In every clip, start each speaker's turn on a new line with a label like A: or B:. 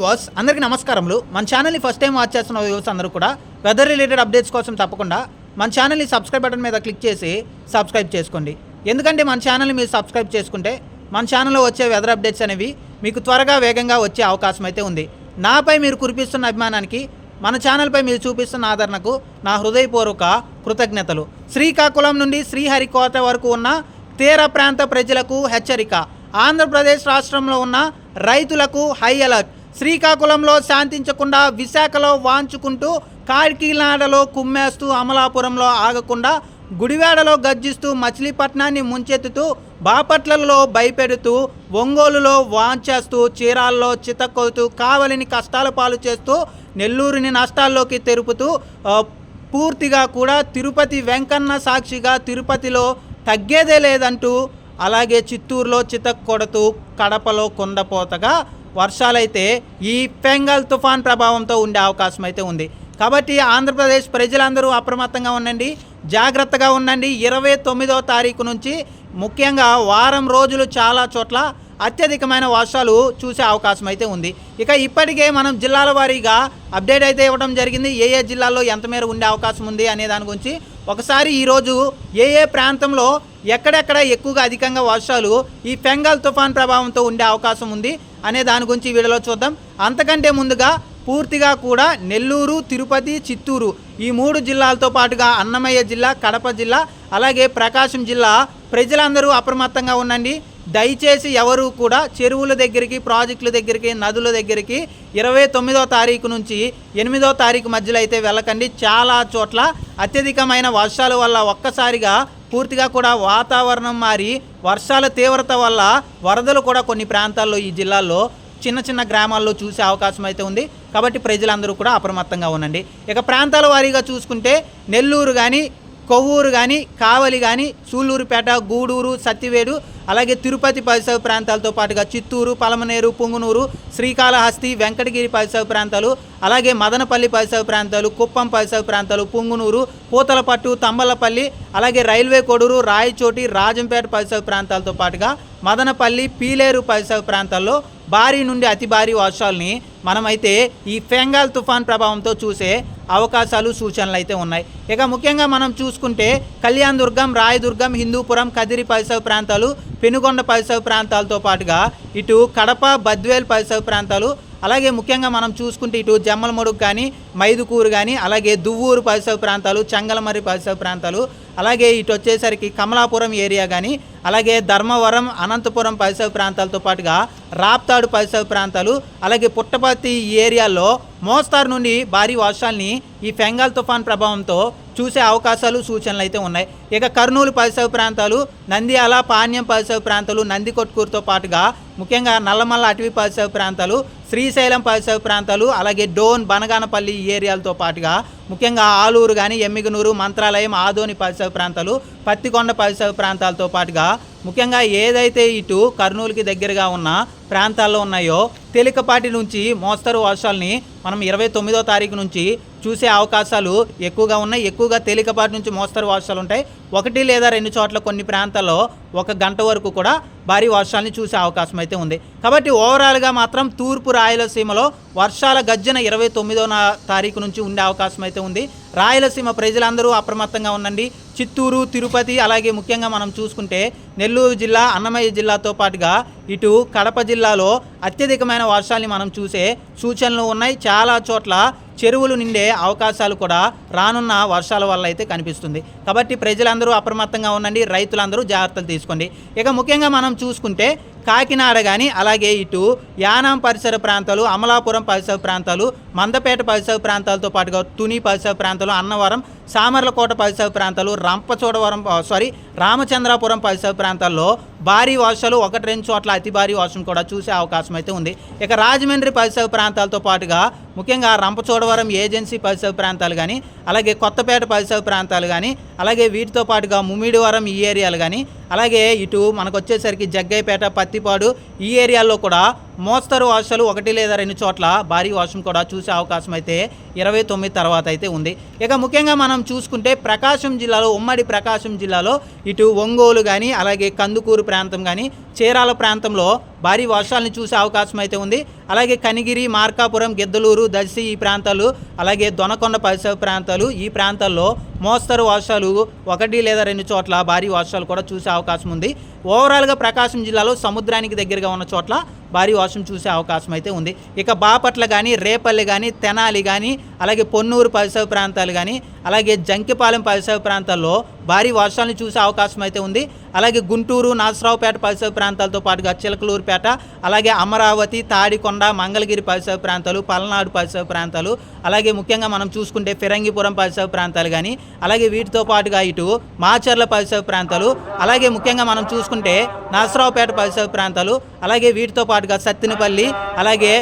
A: Viewers అందరికీ నమస్కారములు. మన ఛానల్ని ఫస్ట్ టైం వాచ్ చేస్తున్న వ్యూవర్స్ అందరూ కూడా వెదర్ రిలేటెడ్ అప్డేట్స్ కోసం తప్పకుండా మన ఛానల్ని సబ్స్క్రైబ్ బటన్ మీద క్లిక్ చేసి సబ్స్క్రైబ్ చేసుకోండి. ఎందుకంటే మన ఛానల్ని మీరు సబ్స్క్రైబ్ చేసుకుంటే మన ఛానల్లో వచ్చే వెదర్ అప్డేట్స్ అనేవి మీకు త్వరగా వేగంగా వచ్చే అవకాశం అయితే ఉంది. నాపై మీరు కురిపిస్తున్న అభిమానానికి మన ఛానల్పై మీరు చూపిస్తున్న ఆదరణకు నా హృదయపూర్వక కృతజ్ఞతలు. శ్రీకాకుళం నుండి శ్రీహరికోట వరకు ఉన్న తీర ప్రాంత ప్రజలకు హెచ్చరిక. ఆంధ్రప్రదేశ్ రాష్ట్రంలో ఉన్న రైతులకు హై అలర్ట్ శ్రీకాకుళంలో శాంతించకుండా విశాఖలో వాంచుకుంటూ కాకినాడలో కుమ్మేస్తూ అమలాపురంలో ఆగకుండా గుడివాడలో గర్జిస్తూ మచిలీపట్నాన్ని ముంచెత్తుతూ బాపట్లలో భయపెడుతూ ఒంగోలులో వాంచేస్తూ చీరాల్లో చితకొలుతూ కావలిని కష్టాల పాలు చేస్తూ నెల్లూరుని నష్టాల్లోకి తెరుపుతూ పూర్తిగా కూడా తిరుపతి వెంకన్న సాక్షిగా తిరుపతిలో తగ్గేదే లేదంటూ అలాగే చిత్తూరులో చితక్కొడుతూ కడపలో కొండపోతగా వర్షాలైతే ఈ పెంగల్ తుఫాన్ ప్రభావంతో ఉండే అవకాశం అయితే ఉంది. కాబట్టి ఆంధ్రప్రదేశ్ ప్రజలందరూ అప్రమత్తంగా ఉండండి జాగ్రత్తగా ఉండండి. ఇరవై తొమ్మిదో తారీఖు నుంచి ముఖ్యంగా వారం రోజులు చాలా చోట్ల అత్యధికమైన వర్షాలు చూసే అవకాశం అయితే ఉంది. ఇక ఇప్పటికే మనం జిల్లాల వారీగా అప్డేట్ అయితే ఇవ్వడం జరిగింది. ఏ ఏ జిల్లాల్లో ఎంత మేర ఉండే అవకాశం ఉంది అనే దాని గురించి ఒకసారి ఈరోజు ఏ ఏ ప్రాంతంలో ఎక్కడెక్కడ ఎక్కువగా అధికంగా వర్షాలు ఈ పెంగాల్ తుఫాన్ ప్రభావంతో ఉండే అవకాశం ఉంది. అనే దాని గురించి వీడియోలో చూద్దాం. అంతకంటే ముందుగా పూర్తిగా కూడా నెల్లూరు తిరుపతి చిత్తూరు ఈ మూడు జిల్లాలతో పాటుగా అన్నమయ్య జిల్లా కడప జిల్లా అలాగే ప్రకాశం జిల్లా ప్రజలందరూ అప్రమత్తంగా ఉండండి. దయచేసి ఎవరు కూడా చెరువుల దగ్గరికి ప్రాజెక్టుల దగ్గరికి నదుల దగ్గరికి ఇరవై తొమ్మిదో తారీఖు నుంచి ఎనిమిదో తారీఖు మధ్యలో అయితే వెళ్ళకండి. చాలా చోట్ల అత్యధికమైన వర్షాల వల్ల ఒక్కసారిగా పూర్తిగా కూడా వాతావరణం మారి వర్షాల తీవ్రత వల్ల వరదలు కూడా కొన్ని ప్రాంతాల్లో ఈ జిల్లాల్లో చిన్న చిన్న గ్రామాల్లో చూసే అవకాశం అయితే ఉంది. కాబట్టి ప్రజలందరూ కూడా అప్రమత్తంగా ఉండండి. ఇక ప్రాంతాల వారీగా చూసుకుంటే నెల్లూరు కానీ కొవ్వూరు కానీ కావలి కానీ సూళ్ళూరుపేట గూడూరు సత్తివేడు అలాగే తిరుపతి పరిసర ప్రాంతాలతో పాటుగా చిత్తూరు పలమనేరు పుంగునూరు శ్రీకాళహస్తి వెంకటగిరి పరిసర ప్రాంతాలు అలాగే మదనపల్లి పరిసర ప్రాంతాలు కుప్పం పరిసర ప్రాంతాలు పుంగునూరు పూతలపట్టు తంబలపల్లి అలాగే రైల్వే కొడూరు రాయచోటి రాజంపేట పరిసర ప్రాంతాలతో పాటుగా మదనపల్లి పీలేరు పరిసర ప్రాంతాల్లో భారీ నుండి అతి భారీ వర్షాలని మనమైతే ఈ ఫెంగాల్ తుఫాన్ ప్రభావంతో చూసే అవకాశాలు సూచనలు అయితే ఉన్నాయి. ఇక ముఖ్యంగా మనం చూసుకుంటే కళ్యాణ్ దుర్గం రాయదుర్గం హిందూపురం కదిరి పరిసర ప్రాంతాలు పెనుగొండ పరిసర ప్రాంతాలతో పాటుగా ఇటు కడప బద్వేల్ పరిసర ప్రాంతాలు అలాగే ముఖ్యంగా మనం చూసుకుంటే ఇటు జమ్మలమడుగు కానీ మైదుకూరు కానీ అలాగే దువ్వూరు పరిసర ప్రాంతాలు చంగలమర్రి పరిసర ప్రాంతాలు అలాగే ఇటు వచ్చేసరికి కమలాపురం ఏరియా కానీ అలాగే ధర్మవరం అనంతపురం పరిసర ప్రాంతాలతో పాటుగా రాప్తాడు పరిసర ప్రాంతాలు అలాగే పుట్టపర్తి ఏరియాలో మోస్తారు నుండి భారీ వర్షాల్ని ఈ ఫెంగాల్ తుఫాన్ ప్రభావంతో చూసే అవకాశాలు సూచనలు అయితే ఉన్నాయి. ఇక కర్నూలు పరిసర ప్రాంతాలు నంద్యాల పాణ్యం పరిసర ప్రాంతాలు నందికొట్కూరుతో పాటుగా ముఖ్యంగా నల్లమల్ల అటవీ పరిసర ప్రాంతాలు శ్రీశైలం పరిసర ప్రాంతాలు అలాగే డోన్ బనగానపల్లి ఏరియాలతో పాటుగా ముఖ్యంగా ఆలూరు కానీ ఎమ్మిగనూరు మంత్రాలయం ఆదోని పరిసర ప్రాంతాలు పత్తికొండ పరిసర ప్రాంతాలతో పాటుగా ముఖ్యంగా ఏదైతే ఇటు కర్నూలుకి దగ్గరగా ఉన్న ప్రాంతాల్లో ఉన్నాయో తేలికపాటి నుంచి మోస్తరు వర్షాలని మనం ఇరవై తొమ్మిదో తారీఖు నుంచి చూసే అవకాశాలు ఎక్కువగా ఉన్నాయి. ఎక్కువగా తేలికపాటి నుంచి మోస్తరు వర్షాలు ఉంటాయి. ఒకటి లేదా రెండు చోట్ల కొన్ని ప్రాంతాల్లో ఒక గంట వరకు కూడా భారీ వర్షాలని చూసే అవకాశం అయితే ఉంది. కాబట్టి ఓవరాల్గా మాత్రం తూర్పు రాయలసీమలో వర్షాల గర్జన ఇరవై తొమ్మిదో తారీఖు నుంచి ఉండే అవకాశం అయితే ఉంది. రాయలసీమ ప్రజలందరూ అప్రమత్తంగా ఉండండి. చిత్తూరు తిరుపతి అలాగే ముఖ్యంగా మనం చూసుకుంటే నెల్లూరు జిల్లా అన్నమయ్య జిల్లాతో పాటుగా ఇటు కడప జిల్లాలో అత్యధికమైన వర్షాల్ని మనం చూసే సూచనలు ఉన్నాయి. చాలా చోట్ల చెరువులు నిండే అవకాశాలు కూడా రానున్న వర్షాల వల్ల అయితే కనిపిస్తుంది. కాబట్టి ప్రజలందరూ అప్రమత్తంగా ఉండండి రైతులందరూ జాగ్రత్తలు తీసుకోండి. ఇక ముఖ్యంగా మనం చూసుకుంటే కాకినాడ కానీ అలాగే ఇటు యానాం పరిసర ప్రాంతాలు అమలాపురం పరిసర ప్రాంతాలు మందపేట పరిసర ప్రాంతాలతో పాటుగా తుని పరిసర ప్రాంతాలు అన్నవరం సామర్లకోట పరిసర ప్రాంతాలు రంపచోడవరం సారీ రామచంద్రాపురం పరిసర ప్రాంతాల్లో భారీ వర్షాలు ఒకటి రెండు చోట్ల అతి భారీ వర్షం కూడా చూసే అవకాశం అయితే ఉంది. ఇక రాజమండ్రి పరిసర ప్రాంతాలతో పాటుగా ముఖ్యంగా రంపచోడవరం ఏజెన్సీ పరిసర ప్రాంతాలు కానీ అలాగే కొత్తపేట పరిసర ప్రాంతాలు కానీ అలాగే వీటితో పాటుగా ముమ్మిడివరం ఈ ఏరియాలు కానీ అలాగే ఇటు మనకు వచ్చేసరికి జగ్గైపేట పత్తిపాడు ఈ ఏరియాల్లో కూడా మోస్తరు వర్షాలు ఒకటి లేదా రెండు చోట్ల భారీ వర్షం కూడా చూసే అవకాశం అయితే ఇరవై తొమ్మిది తర్వాత అయితే ఉంది. ఇక ముఖ్యంగా మనం చూసుకుంటే ప్రకాశం జిల్లాలో ఉమ్మడి ప్రకాశం జిల్లాలో ఇటు ఒంగోలు కానీ అలాగే కందుకూరు ప్రాంతం కానీ చీరాల ప్రాంతంలో భారీ వర్షాలను చూసే అవకాశం అయితే ఉంది. అలాగే కనిగిరి మార్కాపురం గిద్దలూరు దర్శి ఈ ప్రాంతాలు అలాగే దొనకొండ పరిసర ప్రాంతాలు ఈ ప్రాంతాల్లో మోస్తరు వర్షాలు ఒకటి లేదా రెండు చోట్ల భారీ వర్షాలు కూడా చూసే అవకాశం ఉంది. ఓవరాల్గా ప్రకాశం జిల్లాలో సముద్రానికి దగ్గరగా ఉన్న చోట్ల భారీ వర్షం చూసే అవకాశం అయితే ఉంది. ఇక బాపట్ల కానీ రేపల్లి కానీ తెనాలి కానీ అలాగే పొన్నూరు పరిసర ప్రాంతాలు కానీ అలాగే జంకిపాలెం పరిసర ప్రాంతాల్లో భారీ వర్షాలను చూసే అవకాశం అయితే ఉంది. అలాగే గుంటూరు నాసరావుపేట పరిసర ప్రాంతాలతో పాటుగా చిలకలూరుపేట అలాగే అమరావతి తాడికొండ మంగళగిరి పరిసర ప్రాంతాలు పల్నాడు పరిసర ప్రాంతాలు అలాగే ముఖ్యంగా మనం చూసుకుంటే ఫిరంగిపురం పరిసర ప్రాంతాలు కానీ అలాగే వీటితో పాటుగా ఇటు మాచర్ల పరిసర ప్రాంతాలు అలాగే ముఖ్యంగా మనం చూసుకుంటే నాసరావుపేట పరిసర ప్రాంతాలు అలాగే వీటితో పాటుగా సత్తినపల్లి అలాగే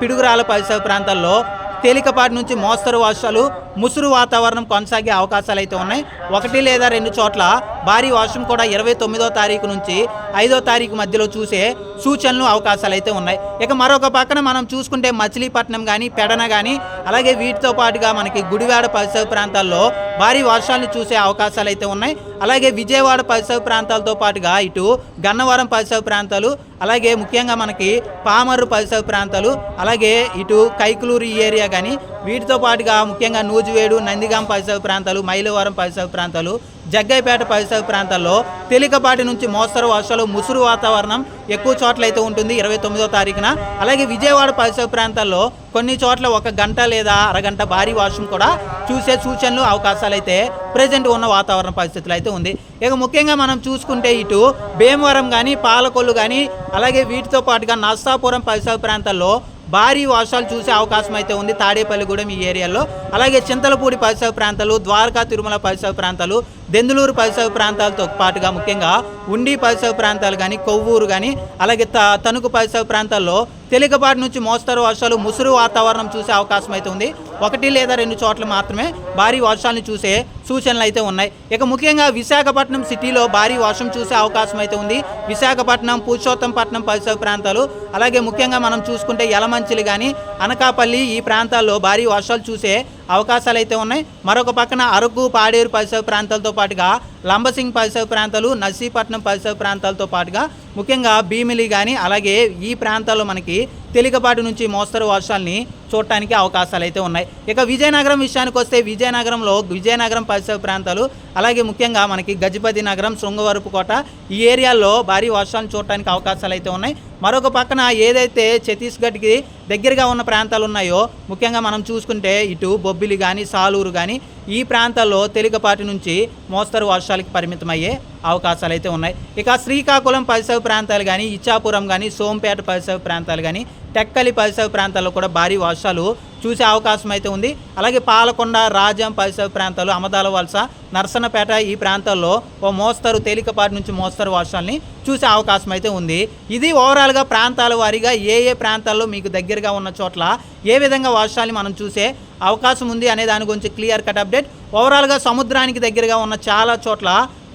A: పిడుగురాల పరిసర ప్రాంతాల్లో తేలికపాటి నుంచి మోస్తరు వర్షాలు ముసురు వాతావరణం కొనసాగే అవకాశాలు అయితే ఉన్నాయి. ఒకటి లేదా రెండు చోట్ల భారీ వర్షం కూడా ఇరవై తొమ్మిదో తారీఖు నుంచి ఐదో తారీఖు మధ్యలో చూసే సూచనలు అవకాశాలు అయితే ఉన్నాయి. ఇక మరొక పక్కన మనం చూసుకుంటే మచిలీపట్నం కానీ పెడన కానీ అలాగే వీటితో పాటుగా మనకి గుడివాడ పరిసర ప్రాంతాల్లో భారీ వర్షాలను చూసే అవకాశాలు అయితే ఉన్నాయి. అలాగే విజయవాడ పరిసర ప్రాంతాలతో పాటుగా ఇటు గన్నవరం పరిసర ప్రాంతాలు అలాగే ముఖ్యంగా మనకి పామర్రు పరిసర ప్రాంతాలు అలాగే ఇటు కైకులూరు ఈ ఏరియా కానీ వీటితో పాటుగా ముఖ్యంగా నూజివేడు నందిగాం పరిసర ప్రాంతాలు మైలవరం పరిసర ప్రాంతాలు జగ్గైపేట పరిసర ప్రాంతాల్లో తేలికపాటి నుంచి మోస్తరు వర్షాలు ముసురు వాతావరణం ఎక్కువ చోట్ల అయితే ఉంటుంది ఇరవై తొమ్మిదో తారీఖున. అలాగే విజయవాడ పరిసర ప్రాంతాల్లో కొన్ని చోట్ల ఒక గంట లేదా అరగంట భారీ వర్షం కూడా చూసే సూచనలు అవకాశాలు అయితే ప్రజెంట్ ఉన్న వాతావరణ పరిస్థితులు అయితే ఉంది. ఇక ముఖ్యంగా మనం చూసుకుంటే ఇటు భీమవరం కానీ పాలకొల్లు కానీ అలాగే వీటితో పాటుగా నర్సాపురం పరిసర ప్రాంతాల్లో భారీ వర్షాలు చూసే అవకాశం అయితే ఉంది. తాడేపల్లిగూడెం ఈ ఏరియాలో. అలాగే చింతలపూడి పరిసర ప్రాంతాలు ద్వారకా తిరుమల పరిసర ప్రాంతాలు దెందులూరు పరిసర ప్రాంతాలతో పాటుగా ముఖ్యంగా ఉండి పరిసర ప్రాంతాలు కానీ కొవ్వూరు కానీ అలాగే త తణుకు పరిసర ప్రాంతాల్లో తేలికపాటి నుంచి మోస్తరు వర్షాలు ముసురు వాతావరణం చూసే అవకాశం అయితే ఉంది. ఒకటి లేదా రెండు చోట్ల మాత్రమే భారీ వర్షాలను చూసే సూచనలు అయితే ఉన్నాయి. ఇక ముఖ్యంగా విశాఖపట్నం సిటీలో భారీ వర్షం చూసే అవకాశం అయితే ఉంది. విశాఖపట్నం పురుషోత్తంపట్నం పరిసర ప్రాంతాలు అలాగే ముఖ్యంగా మనం చూసుకుంటే యలమంచిలు కానీ అనకాపల్లి ఈ ప్రాంతాల్లో భారీ వర్షాలు చూసే అవకాశాలు అయితే ఉన్నాయి. మరొక పక్కన అరకు పాడేరు పరిసర ప్రాంతాలతో పాటుగా లంబసింగ్ పరిసర ప్రాంతాలు నర్సీపట్నం పరిసర ప్రాంతాలతో పాటుగా ముఖ్యంగా భీమిలి కానీ అలాగే ఈ ప్రాంతాల్లో మనకి తేలికపాటి నుంచి మోస్తరు వర్షాలని చూడటానికి అవకాశాలు అయితే ఉన్నాయి. ఇక విజయనగరం విషయానికి వస్తే విజయనగరంలో విజయనగరం పరిసర ప్రాంతాలు అలాగే ముఖ్యంగా మనకి గజపతి నగరం శృంగవరపుకోట ఈ ఏరియాల్లో భారీ వర్షాలను చూడటానికి అవకాశాలు అయితే ఉన్నాయి. మరొక పక్కన ఏదైతే ఛత్తీస్గఢ్కి దగ్గరగా ఉన్న ప్రాంతాలు ఉన్నాయో ముఖ్యంగా మనం చూసుకుంటే ఇటు బొబ్బిలి కానీ సాలూరు కానీ ఈ ప్రాంతాల్లో తేలికపాటి నుంచి మోస్తరు వర్షాలకి పరిమితమయ్యే అవకాశాలు అయితే ఉన్నాయి. ఇక శ్రీకాకుళం పరిసర ప్రాంతాలు కానీ ఇచ్చాపురం కానీ సోంపేట పరిసర ప్రాంతాలు కానీ టెక్కలి పరిసర ప్రాంతాల్లో కూడా భారీ వర్షాలు చూసే అవకాశం అయితే ఉంది. అలాగే పాలకొండ రాజం పరిసర ప్రాంతాలు అమదాల వలస నర్సనపేట ఈ ప్రాంతాల్లో ఓ మోస్తరు తేలికపాటి నుంచి మోస్తరు వర్షాలని చూసే అవకాశం అయితే ఉంది. ఇది ఓవరాల్గా ప్రాంతాల వారీగా ఏ ఏ ప్రాంతాల్లో మీకు దగ్గరగా ఉన్న చోట్ల ఏ విధంగా వర్షాలని మనం చూసే అవకాశం ఉంది అనే దాని గురించి క్లియర్ కట్ అప్డేట్. ఓవరాల్గా సముద్రానికి దగ్గరగా ఉన్న చాలా చోట్ల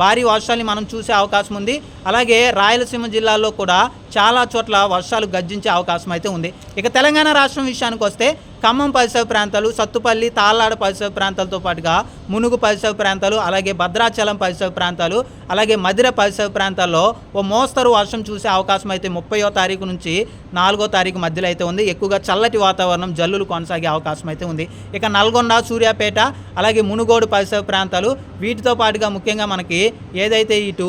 A: భారీ వర్షాలని మనం చూసే అవకాశం ఉంది. అలాగే రాయలసీమ జిల్లాలో కూడా చాలా చోట్ల వర్షాలు గర్జించే అవకాశం అయితే ఉంది. ఇక తెలంగాణ రాష్ట్రం విషయానికి వస్తే ఖమ్మం పరిసర ప్రాంతాలు సత్తుపల్లి తాళ్ళాడ పరిసర ప్రాంతాలతో పాటుగా మునుగు పరిసర ప్రాంతాలు అలాగే భద్రాచలం పరిసర ప్రాంతాలు అలాగే మధిర పరిసర ప్రాంతాల్లో ఓ మోస్తరు వర్షం చూసే అవకాశం అయితే ముప్పయో తారీఖు నుంచి నాలుగో తారీఖు మధ్యలో అయితే ఉంది. ఎక్కువగా చల్లటి వాతావరణం జల్లులు కొనసాగే అవకాశం అయితే ఉంది. ఇక నల్గొండ సూర్యాపేట అలాగే మునుగోడు పరిసర ప్రాంతాలు వీటితో పాటుగా ముఖ్యంగా మనకి ఏదైతే ఇటు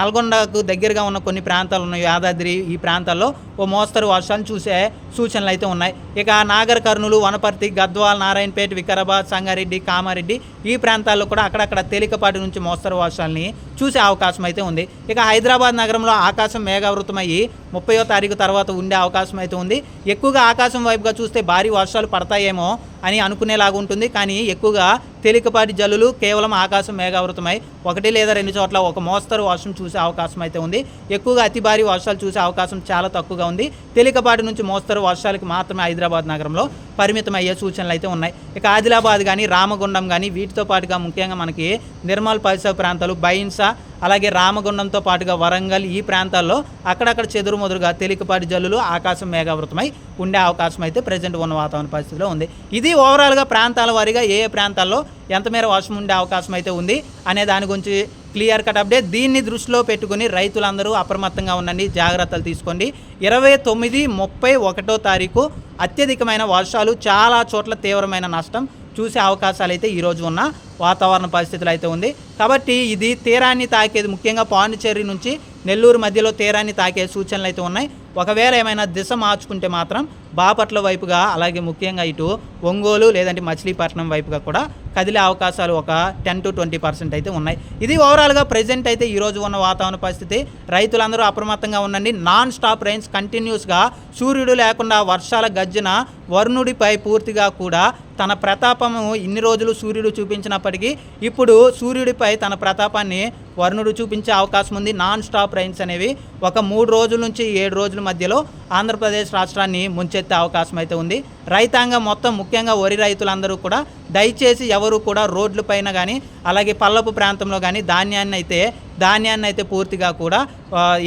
A: నల్గొండకు దగ్గరగా ఉన్న కొన్ని ప్రాంతాలు ఉన్నాయో యాదాద్రి ఈ ప్రాంతాల్లో ఓ మోస్తరు వర్షాలు చూసే సూచనలు అయితే ఉన్నాయి. ఇక నాగర్ కర్నూలు వనపర్తి గద్వాల్ నారాయణపేట వికారాబాద్ సంగారెడ్డి కామారెడ్డి ఈ ప్రాంతాల్లో కూడా అక్కడక్కడ తేలికపాటి నుంచి మోస్తరు వర్షాలని చూసే అవకాశం అయితే ఉంది. ఇక హైదరాబాద్ నగరంలో ఆకాశం మేఘావృతమయ్యి ముప్పయో తారీఖు తర్వాత ఉండే అవకాశం అయితే ఉంది. ఎక్కువగా ఆకాశం వైపుగా చూస్తే భారీ వర్షాలు పడతాయేమో అని అనుకునేలాగా ఉంటుంది. కానీ ఎక్కువగా తేలికపాటి జల్లులు కేవలం ఆకాశం మేఘావృతమై ఒకటి లేదా రెండు చోట్ల ఒక మోస్తరు వర్షం చూసే అవకాశం అయితే ఉంది. ఎక్కువగా అతి భారీ వర్షాలు చూసే అవకాశం చాలా తక్కువగా ఉంది. తేలికపాటి నుంచి మోస్తరు వర్షాలకి మాత్రమే హైదరాబాద్ నగరంలో పరిమితం అయ్యే సూచనలు అయితే ఉన్నాయి. ఇక ఆదిలాబాద్ కానీ రామగుండం కానీ వీటితో పాటుగా ముఖ్యంగా మనకి నిర్మల్ పరిసర ప్రాంతాలు బైన్సా అలాగే రామగుండంతో పాటుగా వరంగల్ ఈ ప్రాంతాల్లో అక్కడక్కడ చెదురుమదురుగా తేలికపాటి జల్లులు ఆకాశం మేఘావృతమై ఉండే అవకాశం అయితే ప్రజెంట్ ఉన్న వాతావరణ పరిస్థితిలో ఉంది. ఇది ఓవరాల్గా ప్రాంతాల వారీగా ఏ ఏ ప్రాంతాల్లో ఎంత మేర వర్షం ఉండే అవకాశం అయితే ఉంది అనే దాని గురించి క్లియర్ కట్ అప్డేట్ దీన్ని దృష్టిలో పెట్టుకుని రైతులందరూ అప్రమత్తంగా ఉండండి జాగ్రత్తలు తీసుకోండి. ఇరవై తొమ్మిది ముప్పై ఒకటో తారీఖు అత్యధికమైన వర్షాలు చాలా చోట్ల తీవ్రమైన నష్టం. చూసే అవకాశాలు అయితే ఈరోజు ఉన్న వాతావరణ పరిస్థితులు అయితే ఉంది. కాబట్టి ఇది తీరాన్ని తాకేది ముఖ్యంగా పాండిచేరి నుంచి నెల్లూరు మధ్యలో తీరాన్ని తాకే సూచనలు అయితే ఉన్నాయి. ఒకవేళ ఏమైనా దిశ మార్చుకుంటే మాత్రం బాపట్ల వైపుగా అలాగే ముఖ్యంగా ఇటు ఒంగోలు లేదంటే మచిలీపట్నం వైపుగా కూడా కదిలే అవకాశాలు ఒక టెన్ టు ట్వంటీ పర్సెంట్ అయితే ఉన్నాయి. ఇది ఓవరాల్గా ప్రజెంట్ అయితే ఈరోజు ఉన్న వాతావరణ పరిస్థితి. రైతులందరూ అప్రమత్తంగా ఉండండి. నాన్ స్టాప్ రైన్స్ కంటిన్యూస్గా సూర్యుడు లేకుండా వర్షాల గర్జన వరుణుడిపై పూర్తిగా కూడా తన ప్రతాపము ఇన్ని రోజులు సూర్యుడు చూపించినప్పటికీ ఇప్పుడు సూర్యుడిపై తన ప్రతాపాన్ని వరుణుడు చూపించే అవకాశం ఉంది. నాన్ స్టాప్ రైన్స్ అనేవి ఒక మూడు రోజుల నుంచి ఏడు రోజుల మధ్యలో ఆంధ్రప్రదేశ్ రాష్ట్రాన్ని ముంచెత్తే అవకాశం అయితే ఉంది. రైతాంగం మొత్తం ముఖ్యంగా వరి రైతులందరూ కూడా దయచేసి ఎవరు కూడా రోడ్ల పైన కానీ అలాగే పల్లపు ప్రాంతంలో కానీ ధాన్యాన్ని అయితే ధాన్యాన్ని అయితే పూర్తిగా కూడా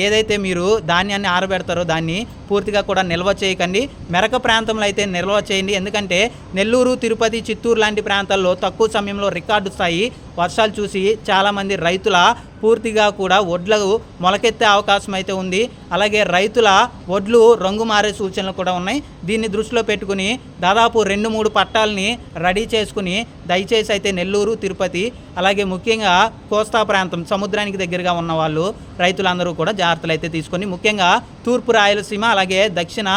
A: ఏదైతే మీరు ధాన్యాన్ని ఆరబెడతారో దాన్ని పూర్తిగా కూడా నిల్వ చేయకండి. మెరక ప్రాంతంలో అయితే నిల్వ చేయండి. ఎందుకంటే నెల్లూరు తిరుపతి చిత్తూరు లాంటి ప్రాంతాల్లో తక్కువ సమయంలో రికార్డు స్థాయి వర్షాలు చూసి చాలామంది రైతుల పూర్తిగా కూడా వడ్లు మొలకెత్తే అవకాశం అయితే ఉంది. అలాగే రైతుల వడ్లు రంగు మారే సూచనలు కూడా ఉన్నాయి. దీన్ని దృష్టిలో పెట్టుకుని దాదాపు రెండు మూడు పట్టాలని రెడీ చేసుకుని దయచేసి అయితే నెల్లూరు తిరుపతి అలాగే ముఖ్యంగా కోస్తా ప్రాంతం సముద్రానికి దగ్గరగా ఉన్న వాళ్ళు రైతులందరూ కూడా జాగ్రత్తలు అయితే తీసుకొని ముఖ్యంగా తూర్పు రాయలసీమ అలాగే దక్షిణ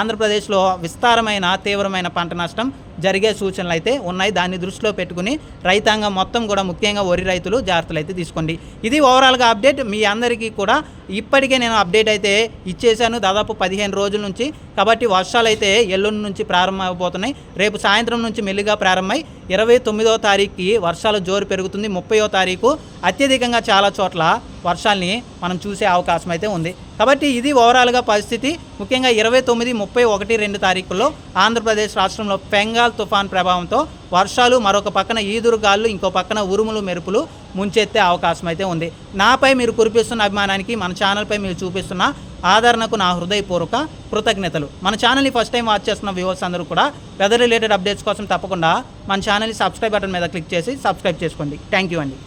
A: ఆంధ్రప్రదేశ్లో విస్తారమైన తీవ్రమైన పంట నష్టం జరిగే సూచనలు అయితే ఉన్నాయి. దాన్ని దృష్టిలో పెట్టుకుని రైతాంగం మొత్తం కూడా ముఖ్యంగా వరి రైతులు జాగ్రత్తలు అయితే తీసుకోండి. ఇది ఓవరాల్గా అప్డేట్. మీ అందరికీ కూడా ఇప్పటికే నేను అప్డేట్ అయితే ఇచ్చేశాను. దాదాపు పదిహేను రోజుల నుంచి. కాబట్టి వర్షాలు అయితే ఎల్లుండి నుంచి ప్రారంభమైపోతున్నాయి రేపు సాయంత్రం నుంచి మెల్లిగా ప్రారంభమై ఇరవై తొమ్మిదో తారీఖుకి వర్షాల జోరు పెరుగుతుంది. ముప్పయో తారీఖు అత్యధికంగా చాలా చోట్ల వర్షాల్ని మనం చూసే అవకాశం అయితే ఉంది. కాబట్టి ఇది ఓవరాల్గా పరిస్థితి. ముఖ్యంగా ఇరవై తొమ్మిది ముప్పై ఒకటి రెండు తారీఖుల్లో ఆంధ్రప్రదేశ్ రాష్ట్రంలో బెంగాల్ తుఫాన్ ప్రభావంతో వర్షాలు మరొక పక్కన ఈదురుగాళ్ళు ఇంకో పక్కన ఉరుములు మెరుపులు ముంచెత్తే అవకాశం అయితే ఉంది. నాపై మీరు కురిపిస్తున్న అభిమానానికి మన ఛానల్పై మీరు చూపిస్తున్న ఆదరణకు నా హృదయపూర్వక కృతజ్ఞతలు. మన ఛానల్ని ఫస్ట్ టైం వాచ్ చేస్తున్న వ్యూవర్స్ అందరూ కూడా వెదర్ రిలేటెడ్ అప్డేట్స్ కోసం తప్పకుండా మన ఛానల్ని సబ్స్క్రైబ్ బటన్ మీద క్లిక్ చేసి సబ్స్క్రైబ్ చేసుకోండి. థ్యాంక్ యూ అండి.